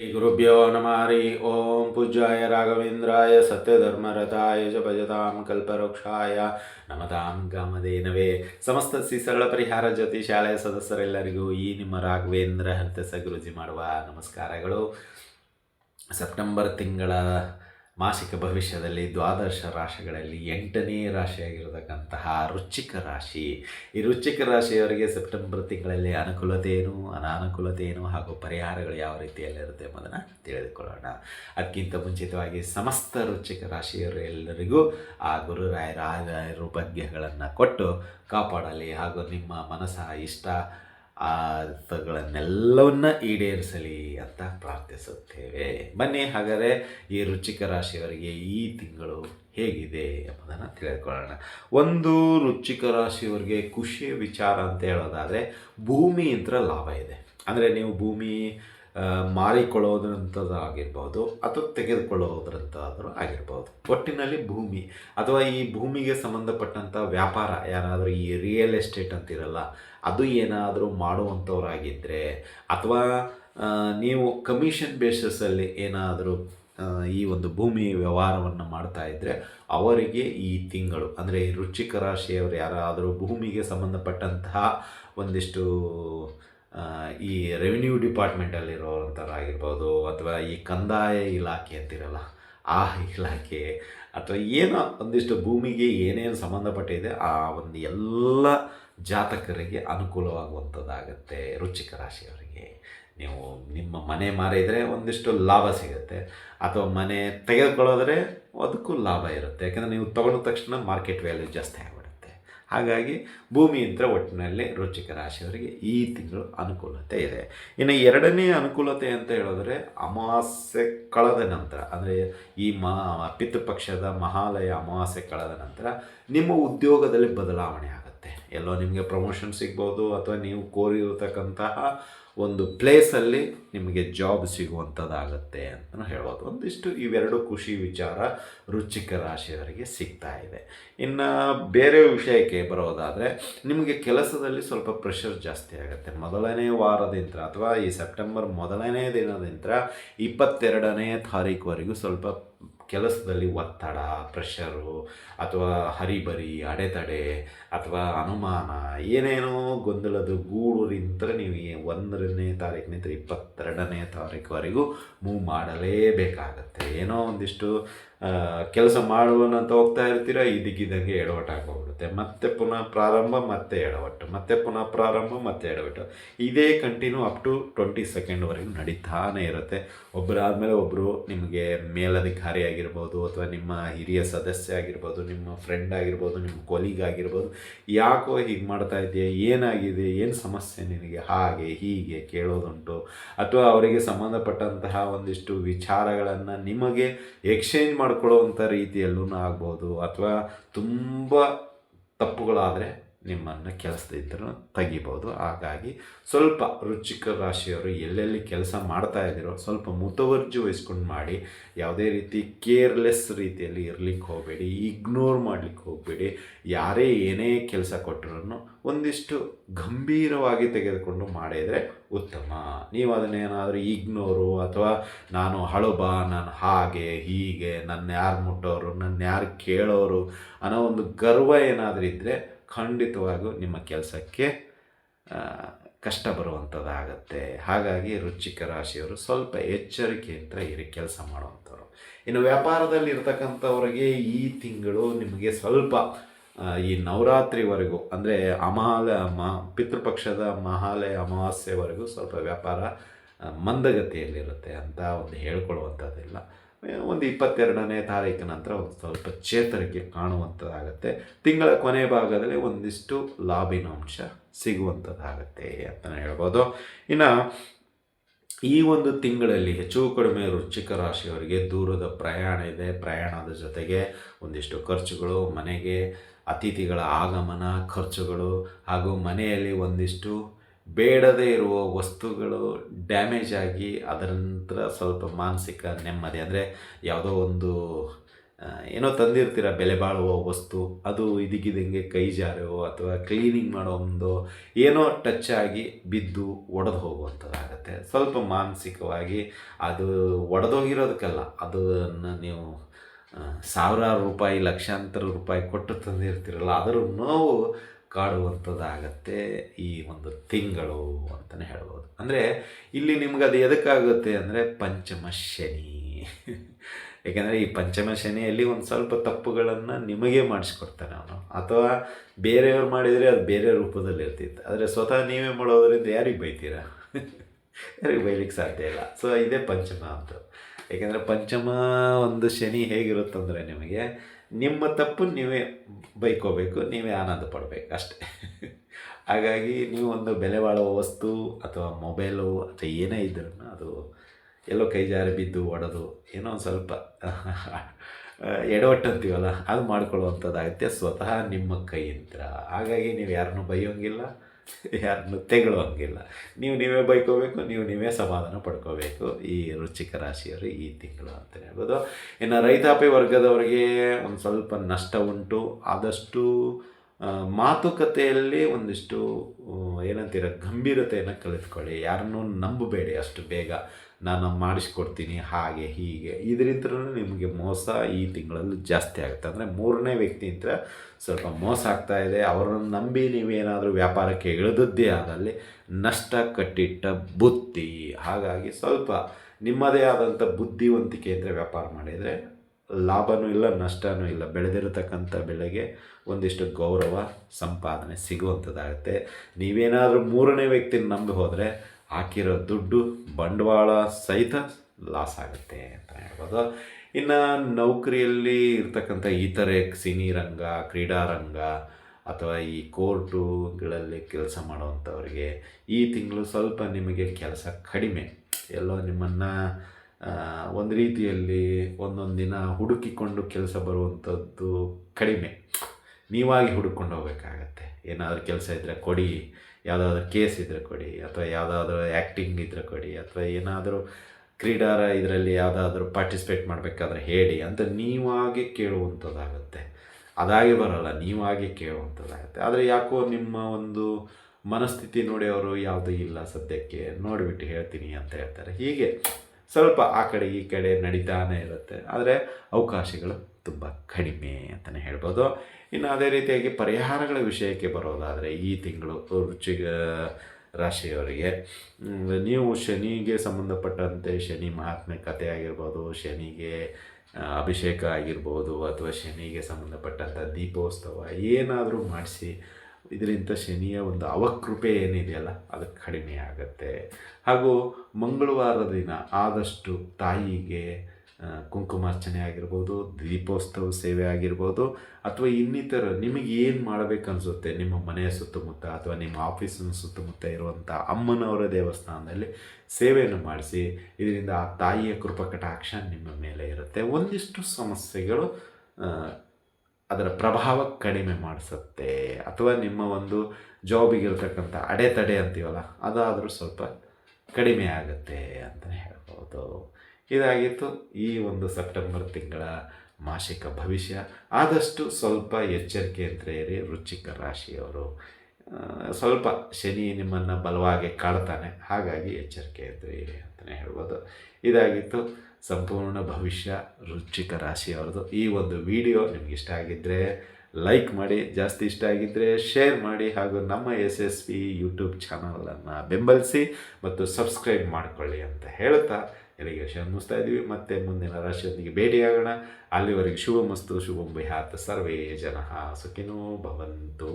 ಶ್ರೀ ನಮಾರಿ ಹರಿ ಓಂ ಪೂಜ್ಯಾಯ ರಾಘವೇಂದ್ರಾಯ ಸತ್ಯಧರ್ಮರಥಾಯ ಚ ಭಜತಾಂ ಕಲ್ಪವೃಕ್ಷಾಯ ನಮತಾಂ ಕಾಮಧೇನವೇ ಸಮಸ್ತ ಸರಳ ಪರಿಹಾರ ಜ್ಯೋತಿ ಶಾಲೆಯ ಸದಸ್ಯರೆಲ್ಲರಿಗೂ ಈ ನಿಮ್ಮ ರಾಘವೇಂದ್ರ ಹಂತಸ ಗುರುಜಿ ಮಾಡುವ ನಮಸ್ಕಾರಗಳು. ಸೆಪ್ಟೆಂಬರ್ ತಿಂಗಳ ಮಾಸಿಕ ಭವಿಷ್ಯದಲ್ಲಿ ದ್ವಾದಶ ರಾಶಿಗಳಲ್ಲಿ ಎಂಟನೇ ರಾಶಿಯಾಗಿರತಕ್ಕಂತಹ ರುಚಿಕ ರಾಶಿ. ಈ ರುಚಿಕ ರಾಶಿಯವರಿಗೆ ಸೆಪ್ಟೆಂಬರ್ ತಿಂಗಳಲ್ಲಿ ಅನುಕೂಲತೆ ಏನು ಹಾಗೂ ಪರಿಹಾರಗಳು ಯಾವ ರೀತಿಯಲ್ಲಿರುತ್ತೆ ಎಂಬುದನ್ನು ತಿಳಿದುಕೊಳ್ಳೋಣ. ಅದಕ್ಕಿಂತ ಮುಂಚಿತವಾಗಿ ಸಮಸ್ತ ರುಚಿಕ ರಾಶಿಯವರು ಎಲ್ಲರಿಗೂ ಆ ಗುರುರಾಯರ ಭಾಗ್ಯಗಳನ್ನು ಕೊಟ್ಟು ಕಾಪಾಡಲಿ ಹಾಗೂ ನಿಮ್ಮ ಮನಸ್ಸ ಇಷ್ಟ ಆತಗಳನ್ನೆಲ್ಲವನ್ನ ಈಡೇರಿಸಲಿ ಅಂತ ಪ್ರಾರ್ಥಿಸುತ್ತೇವೆ. ಬನ್ನಿ ಹಾಗಾದರೆ ಈ ರುಚಿಕ ರಾಶಿಯವರಿಗೆ ಈ ತಿಂಗಳು ಹೇಗಿದೆ ಎಂಬುದನ್ನು ತಿಳಿದುಕೊಳ್ಳೋಣ. ಒಂದು ರುಚಿಕ ರಾಶಿಯವರಿಗೆ ಖುಷಿಯ ವಿಚಾರ ಅಂತ ಹೇಳೋದಾದರೆ ಭೂಮಿಯಿಂದ ಲಾಭ ಇದೆ. ಅಂದರೆ ನೀವು ಭೂಮಿ ಆ, ಮಾರಿಕೊಳ್ಳೋದ್ರಂಥದ್ದು ಆಗಿರ್ಬೋದು ಅಥವಾ ತೆಗೆದುಕೊಳ್ಳೋದ್ರಂಥದ್ದು ಆಗಿರ್ಬೋದು. ಒಟ್ಟಿನಲ್ಲಿ ಭೂಮಿ ಅಥವಾ ಈ ಭೂಮಿಗೆ ಸಂಬಂಧಪಟ್ಟಂಥ ವ್ಯಾಪಾರ ಯಾರಾದರೂ ಈ ರಿಯಲ್ ಎಸ್ಟೇಟ್ ಅಂತಿರಲ್ಲ ಅದು ಏನಾದರೂ ಮಾಡುವಂಥವ್ರಾಗಿದ್ದರೆ ಅಥವಾ ನೀವು ಕಮಿಷನ್ ಬೇಸಸ್ಸಲ್ಲಿ ಏನಾದರೂ ಈ ಒಂದು ಭೂಮಿ ವ್ಯವಹಾರವನ್ನು ಮಾಡ್ತಾ ಇದ್ದರೆ ಅವರಿಗೆ ಈ ತಿಂಗಳು ಅಂದರೆ ಈ ರುಚಿಕ ರಾಶಿಯವರು ಯಾರಾದರೂ ಭೂಮಿಗೆ ಸಂಬಂಧಪಟ್ಟಂತಹ ಒಂದಿಷ್ಟು ಈ ರೆವಿನ್ಯೂ ಡಿಪಾರ್ಟ್ಮೆಂಟಲ್ಲಿರೋವಂಥವ್ರಾಗಿರ್ಬೋದು ಅಥವಾ ಈ ಕಂದಾಯ ಇಲಾಖೆ ಅಂತಿರಲ್ಲ, ಆ ಇಲಾಖೆ ಅಥವಾ ಏನೋ ಒಂದಿಷ್ಟು ಭೂಮಿಗೆ ಏನೇನು ಸಂಬಂಧಪಟ್ಟಿದೆ ಆ ಒಂದು ಎಲ್ಲ ಜಾತಕರಿಗೆ ಅನುಕೂಲವಾಗುವಂಥದ್ದಾಗುತ್ತೆ ರುಚಿಕ ರಾಶಿಯವರಿಗೆ. ನೀವು ನಿಮ್ಮ ಮನೆ ಮಾರಿದರೆ ಒಂದಿಷ್ಟು ಲಾಭ ಸಿಗುತ್ತೆ, ಅಥವಾ ಮನೆ ತೆಗೆದುಕೊಳ್ಳೋದ್ರೆ ಅದಕ್ಕೂ ಲಾಭ ಇರುತ್ತೆ. ಯಾಕಂದರೆ ನೀವು ತಗೊಂಡ ತಕ್ಷಣ ಮಾರ್ಕೆಟ್ ವ್ಯಾಲ್ಯೂ ಜಾಸ್ತಿ ಆಗಿಬಿಡುತ್ತೆ ಹಾಗಾಗಿ ಭೂಮಿ ಯಂತ್ರ ಒಟ್ಟಿನಲ್ಲಿ ರುಚಿಕ ರಾಶಿಯವರಿಗೆ ಈ ತಿಂಗಳು ಅನುಕೂಲತೆ ಇದೆ. ಇನ್ನು ಎರಡನೇ ಅನುಕೂಲತೆ ಅಂತ ಹೇಳಿದ್ರೆ ಅಮಾವಾಸ್ಯೆ ಕಳೆದ ನಂತರ, ಅಂದರೆ ಈ ಮಾ, ಪಿತೃಪಕ್ಷದ ಮಹಾಲಯ ಅಮಾವಾಸ್ಯೆ ಕಳೆದ ನಂತರ ನಿಮ್ಮ ಉದ್ಯೋಗದಲ್ಲಿ ಬದಲಾವಣೆ ಆಗುತ್ತೆ. ಎಲ್ಲೋ ನಿಮಗೆ ಪ್ರಮೋಷನ್ ಸಿಗ್ಬೋದು, ಅಥವಾ ನೀವು ಕೋರಿರತಕ್ಕಂತಹ ಒಂದು ಪ್ಲೇಸಲ್ಲಿ ನಿಮಗೆ ಜಾಬ್ ಸಿಗುವಂಥದ್ದಾಗತ್ತೆ ಅಂತಲೂ ಹೇಳ್ಬೋದು. ಒಂದಿಷ್ಟು ಇವೆರಡು ಖುಷಿ ವಿಚಾರ ರುಚಿಕ ರಾಶಿಯವರಿಗೆ ಸಿಗ್ತಾ ಇದೆ. ಇನ್ನು ಬೇರೆ ವಿಷಯಕ್ಕೆ ಬರೋದಾದರೆ ನಿಮಗೆ ಕೆಲಸದಲ್ಲಿ ಸ್ವಲ್ಪ ಪ್ರೆಷರ್ ಜಾಸ್ತಿ ಆಗುತ್ತೆ. ಮೊದಲನೇ ವಾರದಿಂದ ಅಥವಾ ಈ ಸೆಪ್ಟೆಂಬರ್ ಮೊದಲನೇ ದಿನದಿಂದ ಇಪ್ಪತ್ತೆರಡನೇ ತಾರೀಕುವರೆಗೂ ಸ್ವಲ್ಪ ಕೆಲಸದಲ್ಲಿ ಒತ್ತಡ ಪ್ರೆಷರು ಅಥವಾ ಹರಿಬರಿ, ಅಡೆತಡೆ ಅಥವಾ ಅನುಮಾನ, ಏನೇನೋ ಗೊಂದಲದ ಗೂಡೂರಿಂತ ನೀವು ಒಂದನೇ ತಾರೀಕಿನಿಂದ ಇಪ್ಪತ್ತೆರಡನೇ ತಾರೀಕುವರೆಗೂ ಮೂವ್ ಮಾಡಲೇಬೇಕಾಗತ್ತೆ. ಏನೋ ಒಂದಿಷ್ಟು ಕೆಲಸ ಮಾಡುವನಂತ ಹೋಗ್ತಾ ಇರ್ತೀರ ಇದಕ್ಕಿದ್ದಂಗೆ ಎಡವಟ್ಟಾಗೋಗ್ಬಿಡುತ್ತೆ ಮತ್ತೆ ಪುನಃ ಪ್ರಾರಂಭ, ಮತ್ತೆ ಎಡವಟ್ಟು. ಮತ್ತೆ ಪುನಃ ಪ್ರಾರಂಭ, ಮತ್ತೆ ಎಡವಟ್ಟು. ಇದೇ ಕಂಟಿನ್ಯೂ ಅಪ್ ಟು ಟ್ವೆಂಟಿ ಸೆಕೆಂಡ್ವರೆಗೂ ನಡೀತಾನೆ ಇರುತ್ತೆ. ಒಬ್ಬರಾದಮೇಲೆ ಒಬ್ಬರು ನಿಮಗೆ ಮೇಲಧಿಕಾರಿ ಆಗಿರ್ಬೋದು ಅಥವಾ ನಿಮ್ಮ ಹಿರಿಯ ಸದಸ್ಯ ಆಗಿರ್ಬೋದು, ನಿಮ್ಮ ಫ್ರೆಂಡ್ ಆಗಿರ್ಬೋದು, ನಿಮ್ಮ ಕೊಲೀಗ್ ಆಗಿರ್ಬೋದು, ಯಾಕೋ ಹೀಗೆ ಮಾಡ್ತಾ ಇದೆಯಾ ಏನಾಗಿದೆ, ಏನು ಸಮಸ್ಯೆ ನಿನಗೆ, ಹಾಗೆ, ಹೀಗೆ ಕೇಳೋದುಂಟು. ಅಥವಾ ಅವರಿಗೆ ಸಂಬಂಧಪಟ್ಟಂತಹ ಒಂದಿಷ್ಟು ವಿಚಾರಗಳನ್ನು ನಿಮಗೆ ಎಕ್ಸ್ಚೇಂಜ್ ಮಾಡ್ಕೊಳ್ಳೋವಂಥ ರೀತಿಯಲ್ಲೂ ಆಗ್ಬೋದು. ಅಥವಾ ತುಂಬ ತಪ್ಪುಗಳಾದರೆ ನಿಮ್ಮನ್ನು ಕೆಲಸದಿದ್ದರೂ ತೆಗಿಬೋದು. ಹಾಗಾಗಿ ಸ್ವಲ್ಪ ರುಚಿಕ ರಾಶಿಯವರು ಎಲ್ಲೆಲ್ಲಿ ಕೆಲಸ ಮಾಡ್ತಾ ಇದ್ದೀರೋ ಸ್ವಲ್ಪ ಮುತುವರ್ಜಿ ವಹಿಸ್ಕೊಂಡು ಮಾಡಿ, ಯಾವುದೇ ರೀತಿ ಕೇರ್ಲೆಸ್ ರೀತಿಯಲ್ಲಿ ಇರ್ಲಿಕ್ಕೆ ಹೋಗಬೇಡಿ, ಇಗ್ನೋರ್ ಮಾಡಲಿಕ್ಕೆ ಹೋಗಬೇಡಿ, ಯಾರೇ ಏನೇ ಕೆಲಸ ಕೊಟ್ಟರೂ ಒಂದಿಷ್ಟು ಗಂಭೀರವಾಗಿ ತೆಗೆದುಕೊಂಡು ಮಾಡಿದರೆ ಉತ್ತಮ. ನೀವು ಅದನ್ನೇನಾದರೂ ಇಗ್ನೋರು ಅಥವಾ ನಾನು ಹಳುಬ, ನಾನು ಹಾಗೆ, ಹೀಗೆ, ನನ್ನ ಯಾರು ಮುಟ್ಟೋರು, ನನ್ನ ಯಾರು ಕೇಳೋರು ಅನ್ನೋ ಒಂದು ಗರ್ವ ಏನಾದರೂ ಇದ್ದರೆ ಖಂಡಿತವಾಗೂ ನಿಮ್ಮ ಕೆಲಸಕ್ಕೆ ಕಷ್ಟ ಬರುವಂಥದ್ದಾಗತ್ತೆ ಹಾಗಾಗಿ ರುಚಿಕ ರಾಶಿಯವರು ಸ್ವಲ್ಪ ಎಚ್ಚರಿಕೆಯಿಂದ ಇರಿ ಕೆಲಸ ಮಾಡುವಂಥವ್ರು. ಇನ್ನು ವ್ಯಾಪಾರದಲ್ಲಿ ಇರ್ತಕ್ಕಂಥವ್ರಿಗೆ ಈ ತಿಂಗಳು ನಿಮಗೆ ಸ್ವಲ್ಪ ಈ ನವರಾತ್ರಿವರೆಗೂ ಅಂದರೆ ಅಮಾಲ, ಮ, ಪಿತೃಪಕ್ಷದ ಮಹಾಲಯ ಅಮಾವಾಸ್ಯವರೆಗೂ ಸ್ವಲ್ಪ ವ್ಯಾಪಾರ ಮಂದಗತಿಯಲ್ಲಿರುತ್ತೆ ಅಂತ ಒಂದು ಹೇಳ್ಕೊಳ್ಳುವಂಥದ್ದಿಲ್ಲ. ಒಂದು ಇಪ್ಪತ್ತೆರಡನೇ ತಾರೀಕಿನ ನಂತರ ಒಂದು ಸ್ವಲ್ಪ ಚೇತರಿಕೆ ಕಾಣುವಂಥದ್ದಾಗುತ್ತೆ ತಿಂಗಳ ಕೊನೆ ಭಾಗದಲ್ಲಿ ಒಂದಿಷ್ಟು ಲಾಭಿನಾಂಶ ಸಿಗುವಂಥದ್ದಾಗತ್ತೆ ಅಂತಲೇ ಹೇಳ್ಬೋದು. ಇನ್ನು ಈ ಒಂದು ತಿಂಗಳಲ್ಲಿ ಹೆಚ್ಚು ಕಡಿಮೆ ರುಚಿಕ ರಾಶಿಯವರಿಗೆ ದೂರದ ಪ್ರಯಾಣ ಇದೆ. ಪ್ರಯಾಣದ ಜೊತೆಗೆ ಒಂದಿಷ್ಟು ಖರ್ಚುಗಳು, ಮನೆಗೆ ಅತಿಥಿಗಳ ಆಗಮನ, ಖರ್ಚುಗಳು ಹಾಗೂ ಮನೆಯಲ್ಲಿ ಒಂದಿಷ್ಟು ಬೇಡದೇ ಇರುವ ವಸ್ತುಗಳು ಡ್ಯಾಮೇಜ್ ಆಗಿ ಅದರ ನಂತರ ಸ್ವಲ್ಪ ಮಾನಸಿಕ ನೆಮ್ಮದಿ. ಅಂದರೆ ಯಾವುದೋ ಒಂದು ಏನೋ ತಂದಿರ್ತೀರ, ಬೆಲೆ ಬಾಳುವ ವಸ್ತು, ಅದು ಇದಕ್ಕಿದಂಗೆ ಕೈ ಜಾರೋ ಅಥವಾ ಕ್ಲೀನಿಂಗ್ ಮಾಡೋ ಒಂದು ಏನೋ ಟಚ್ ಆಗಿ ಬಿದ್ದು ಒಡೆದು ಹೋಗುವಂಥದ್ದಾಗತ್ತೆ. ಸ್ವಲ್ಪ ಮಾನಸಿಕವಾಗಿ ಅದು ಒಡೆದೋಗಿರೋದಕ್ಕಲ್ಲ, ಅದನ್ನು ನೀವು ಸಾವಿರಾರು ರೂಪಾಯಿ, ಲಕ್ಷಾಂತರ ರೂಪಾಯಿ ಕೊಟ್ಟು ತಂದಿರ್ತೀರಲ್ಲ ಅದರ ನೋವು ಕಾಡುವಂಥದ್ದಾಗತ್ತೆ ಈ ಒಂದು ತಿಂಗಳು ಅಂತಲೇ ಹೇಳ್ಬೋದು. ಅಂದರೆ ಇಲ್ಲಿ ನಿಮ್ಗೆ ಅದು ಎದಕ್ಕಾಗುತ್ತೆ ಅಂದರೆ ಪಂಚಮ ಶನಿ. ಏಕೆಂದರೆ ಈ ಪಂಚಮ ಶನಿಯಲ್ಲಿ ಒಂದು ಸ್ವಲ್ಪ ತಪ್ಪುಗಳನ್ನು ನಿಮಗೆ ಮಾಡಿಸ್ಕೊಡ್ತಾನೆ ಅವನು. ಅಥವಾ ಬೇರೆಯವ್ರು ಮಾಡಿದರೆ ಅದು ಬೇರೆ ರೂಪದಲ್ಲಿ ಇರ್ತಿತ್ತು. ಆದರೆ ಸ್ವತಃ ನೀವೇ ಮಾಡೋದರಿಂದ ಯಾರಿಗೆ ಬೈತೀರಾ? ಯಾರಿಗೆ ಬೈಲಿಕ್ಕೆ ಸಾಧ್ಯ ಇಲ್ಲ. ಸೊ ಇದೇ ಪಂಚಮ ಅಂತ. ಏಕೆಂದರೆ ಪಂಚಮ ಒಂದು ಶನಿ ಹೇಗಿರುತ್ತಂದರೆ ನಿಮಗೆ ನಿಮ್ಮ ತಪ್ಪು ನೀವೇ ಬೈಕೋಬೇಕು, ನೀವೇ ಆನಂದ ಪಡಬೇಕು, ಅಷ್ಟೇ. ಹಾಗಾಗಿ ನೀವು ಒಂದು ಬೆಲೆ ಬಾಳುವ ವಸ್ತು ಅಥವಾ ಮೊಬೈಲು ಅಥವಾ ಏನೇ ಇದ್ರೂ ಅದು ಎಲ್ಲೋ ಕೈ ಜಾರಿ ಬಿದ್ದು ಒಡೆದು ಏನೋ ಒಂದು ಸ್ವಲ್ಪ ಎಡವಟ್ಟು ಅಂತೀವಲ್ಲ, ಅದು ಮಾಡ್ಕೊಳ್ಳುವಂಥದ್ದಾಗುತ್ತೆ ಸ್ವತಃ ನಿಮ್ಮ ಕೈಯಿಂದ. ಹಾಗಾಗಿ ನೀವು ಯಾರನ್ನೂ ಬೈಯೋಂಗಿಲ್ಲ. ಯಾರನ್ನು ಹಂಗಿಲ್ಲ ನೀವು ನೀವೇ ಬೈಕೋಬೇಕು, ನೀವು ನೀವೇ ಸಮಾಧಾನ ಪಡ್ಕೋಬೇಕು. ಈ ರುಚಿಕ ರಾಶಿಯವರು ಈ ತಿಂಗಳು ಅಂತಲೇ ಹೇಳ್ಬೋದು. ಇನ್ನು ರೈತಾಪಿ ವರ್ಗದವರಿಗೆ ಒಂದು ಸ್ವಲ್ಪ ನಷ್ಟ ಉಂಟು. ಆದಷ್ಟು ಮಾತುಕತೆಯಲ್ಲಿ ಒಂದಿಷ್ಟು ಏನಂತೀರ, ಗಂಭೀರತೆಯನ್ನು ಕಲಿತ್ಕೊಳ್ಳಿ ಯಾರನ್ನೂ ನಂಬಬೇಡಿ ಅಷ್ಟು ಬೇಗ. ನಾನು ಮಾಡಿಸ್ಕೊಡ್ತೀನಿ, ಹಾಗೆ, ಹೀಗೆ. ಇದರಿಂದ ನಿಮಗೆ ಮೋಸ ಈ ತಿಂಗಳಲ್ಲಿ ಜಾಸ್ತಿ ಆಗುತ್ತೆ. ಅಂದರೆ ಮೂರನೇ ವ್ಯಕ್ತಿ ಹತ್ರ ಸ್ವಲ್ಪ ಮೋಸ ಆಗ್ತಾ ಇದೆ. ಅವರನ್ನು ನಂಬಿ ನೀವೇನಾದರೂ ವ್ಯಾಪಾರಕ್ಕೆ ಇಳಿದದ್ದೇ ಆದಲ್ಲಿ ನಷ್ಟ ಕಟ್ಟಿಟ್ಟ ಬುತ್ತಿ. ಹಾಗಾಗಿ ಸ್ವಲ್ಪ ನಿಮ್ಮದೇ ಆದಂಥ ಬುದ್ಧಿವಂತಿಕೆಯಿಂದ ವ್ಯಾಪಾರ ಮಾಡಿದರೆ ಲಾಭನೂ ಇಲ್ಲ, ನಷ್ಟನೂ ಇಲ್ಲ. ಬೆಳೆದಿರತಕ್ಕಂಥ ಬೆಳೆಗೆ ಒಂದಿಷ್ಟು ಗೌರವ, ಸಂಪಾದನೆ ಸಿಗುವಂಥದ್ದಾಗುತ್ತೆ. ನೀವೇನಾದರೂ ಮೂರನೇ ವ್ಯಕ್ತಿನ ನಂಬಿ ಹೋದರೆ ಹಾಕಿರೋ ದುಡ್ಡು ಬಂಡವಾಳ ಸಹಿತ ಲಾಸ್ ಆಗುತ್ತೆ ಅಂತ ಹೇಳ್ಬೋದು. ಇನ್ನು ನೌಕರಿಯಲ್ಲಿ ಇರ್ತಕ್ಕಂಥ ಇತರೆ ಸಿನಿ ರಂಗ, ಕ್ರೀಡಾ ಅಥವಾ ಈ ಕೋರ್ಟುಗಳಲ್ಲಿ ಕೆಲಸ ಮಾಡುವಂಥವ್ರಿಗೆ ಈ ತಿಂಗಳು ಸ್ವಲ್ಪ ನಿಮಗೆ ಕೆಲಸ ಕಡಿಮೆ. ಎಲ್ಲೋ ನಿಮ್ಮನ್ನು ಒಂದು ರೀತಿಯಲ್ಲಿ ಒಂದೊಂದು ದಿನ ಹುಡುಕಿಕೊಂಡು ಕೆಲಸ ಬರುವಂಥದ್ದು ಕಡಿಮೆ. ನೀವಾಗಿ ಹುಡುಕೊಂಡು ಹೋಗ್ಬೇಕಾಗತ್ತೆ. ಏನಾದರೂ ಕೆಲಸ ಇದ್ದರೆ ಕೊಡಿ, ಯಾವುದಾದ್ರೂ ಕೇಸ್ ಇದ್ದರೆ ಕೊಡಿ, ಅಥವಾ ಯಾವುದಾದ್ರೂ ಆ್ಯಕ್ಟಿಂಗ್ ಇದ್ದರೆ ಕೊಡಿ, ಅಥವಾ ಏನಾದರೂ ಕ್ರೀಡಾರ ಇದರಲ್ಲಿ ಯಾವುದಾದ್ರೂ ಪಾರ್ಟಿಸಿಪೇಟ್ ಮಾಡಬೇಕಾದ್ರೆ ಹೇಳಿ ಅಂತ ನೀವಾಗಿ ಕೇಳುವಂಥದ್ದಾಗುತ್ತೆ. ಅದಾಗಿ ಬರಲ್ಲ ನೀವಾಗಿ ಕೇಳುವಂಥದ್ದಾಗುತ್ತೆ. ಆದರೆ ಯಾಕೋ ನಿಮ್ಮ ಒಂದು ಮನಸ್ಥಿತಿ ನೋಡಿ ಅವರು ಯಾವುದೂ ಇಲ್ಲ ಸದ್ಯಕ್ಕೆ, ನೋಡಿಬಿಟ್ಟು ಹೇಳ್ತೀನಿ ಅಂತ ಹೇಳ್ತಾರೆ. ಹೀಗೆ ಸ್ವಲ್ಪ ಆ ಕಡೆ ಈ ಕಡೆ ನಡೀತಾನೆ ಇರುತ್ತೆ. ಆದರೆ ಅವಕಾಶಗಳು ತುಂಬ ಕಡಿಮೆ ಅಂತಲೇ ಹೇಳ್ಬೋದು. ಇನ್ನು ಅದೇ ರೀತಿಯಾಗಿ ಪರಿಹಾರಗಳ ವಿಷಯಕ್ಕೆ ಬರೋದಾದರೆ ಈ ತಿಂಗಳು ರುಚಿಗ ರಾಶಿಯವರಿಗೆ ನೀವು ಶನಿಗೆ ಸಂಬಂಧಪಟ್ಟಂತೆ ಶನಿ ಮಹಾತ್ಮೆ ಕಥೆ ಆಗಿರ್ಬೋದು, ಶನಿಗೆ ಅಭಿಷೇಕ ಆಗಿರ್ಬೋದು, ಅಥವಾ ಶನಿಗೆ ಸಂಬಂಧಪಟ್ಟಂಥ ದೀಪೋತ್ಸವ ಏನಾದರೂ ಮಾಡಿಸಿ ಇದರಿಂದ ಶನಿಯ ಒಂದು ಅವಕೃಪೆ ಏನಿದೆಯಲ್ಲ, ಅದು ಕಡಿಮೆ ಆಗುತ್ತೆ. ಹಾಗೂ ಮಂಗಳವಾರದ ದಿನ ಆದಷ್ಟು ತಾಯಿಗೆ ಕುಂಕುಮಾರ್ಚನೆ ಆಗಿರ್ಬೋದು, ದೀಪೋತ್ಸವ ಸೇವೆ ಆಗಿರ್ಬೋದು, ಅಥವಾ ಇನ್ನಿತರ ನಿಮಗೆ ಏನು ಮಾಡಬೇಕನ್ಸುತ್ತೆ? ನಿಮ್ಮ ಮನೆಯ ಸುತ್ತಮುತ್ತ ಅಥವಾ ನಿಮ್ಮ ಆಫೀಸಿನ ಸುತ್ತಮುತ್ತ ಇರುವಂಥ ಅಮ್ಮನವರ ದೇವಸ್ಥಾನದಲ್ಲಿ ಸೇವೆಯನ್ನು ಮಾಡಿಸಿ, ಇದರಿಂದ ಆ ತಾಯಿಯ ಕೃಪಕಟಾಕ್ಷ ನಿಮ್ಮ ಮೇಲೆ ಇರುತ್ತೆ. ಒಂದಿಷ್ಟು ಸಮಸ್ಯೆಗಳು ಅದರ ಪ್ರಭಾವ ಕಡಿಮೆ ಮಾಡಿಸುತ್ತೆ. ಅಥವಾ ನಿಮ್ಮ ಒಂದು ಜಾಬಿಗಿರ್ತಕ್ಕಂಥ ಅಡೆತಡೆ ಅಂತೀವಲ್ಲ, ಅದಾದರೂ ಸ್ವಲ್ಪ ಕಡಿಮೆ ಆಗುತ್ತೆ ಅಂತಲೇ ಹೇಳ್ಬೋದು. ಇದಾಗಿತ್ತು. ಈ ಒಂದು ಸೆಪ್ಟೆಂಬರ್ ತಿಂಗಳ ಮಾಸಿಕ ಭವಿಷ್ಯ. ಆದಷ್ಟು ಸ್ವಲ್ಪ ಎಚ್ಚರಿಕೆಯಿಂದ ಇರಿ ವೃಶ್ಚಿಕ ರಾಶಿಯವರು ಸ್ವಲ್ಪ ಶನಿ ನಿಮ್ಮನ್ನು ಬಲವಾಗಿ ಕಾಡ್ತಾನೆ. ಹಾಗಾಗಿ ಎಚ್ಚರಿಕೆಯಿಂದ ಇರಿ ಅಂತಲೇ ಹೇಳ್ಬೋದು. ಇದಾಗಿತ್ತು. ಸಂಪೂರ್ಣ ಭವಿಷ್ಯ ವೃಶ್ಚಿಕ ರಾಶಿಯವ್ರದ್ದು ಈ ಒಂದು ವಿಡಿಯೋ ನಿಮ್ಗೆ ಇಷ್ಟ ಆಗಿದ್ದರೆ ಲೈಕ್ ಮಾಡಿ, ಜಾಸ್ತಿ ಇಷ್ಟ ಆಗಿದ್ದರೆ ಶೇರ್ ಮಾಡಿ ಹಾಗೂ ನಮ್ಮ ಎಸ್ ಎಸ್ ಪಿ ಯೂಟ್ಯೂಬ್ ಚಾನಲನ್ನು ಬೆಂಬಲಿಸಿ ಮತ್ತು ಸಬ್ಸ್ಕ್ರೈಬ್ ಮಾಡಿಕೊಳ್ಳಿ ಅಂತ ಹೇಳ್ತಾ ವಿಷಯ ಮುಗಿಸ್ತಾ ಇದ್ದೀವಿ. ಮತ್ತೆ ಮುಂದಿನ ರಾಶಿಯೊಂದಿಗೆ ಭೇಟಿಯಾಗೋಣ. ಅಲ್ಲಿವರೆಗೆ ಶುಭಮಸ್ತು, ಶುಭಂ, ಬಿಹಾತ್. ಸರ್ವೇ ಜನ ಸುಖಿನೋ ಭವಂತು.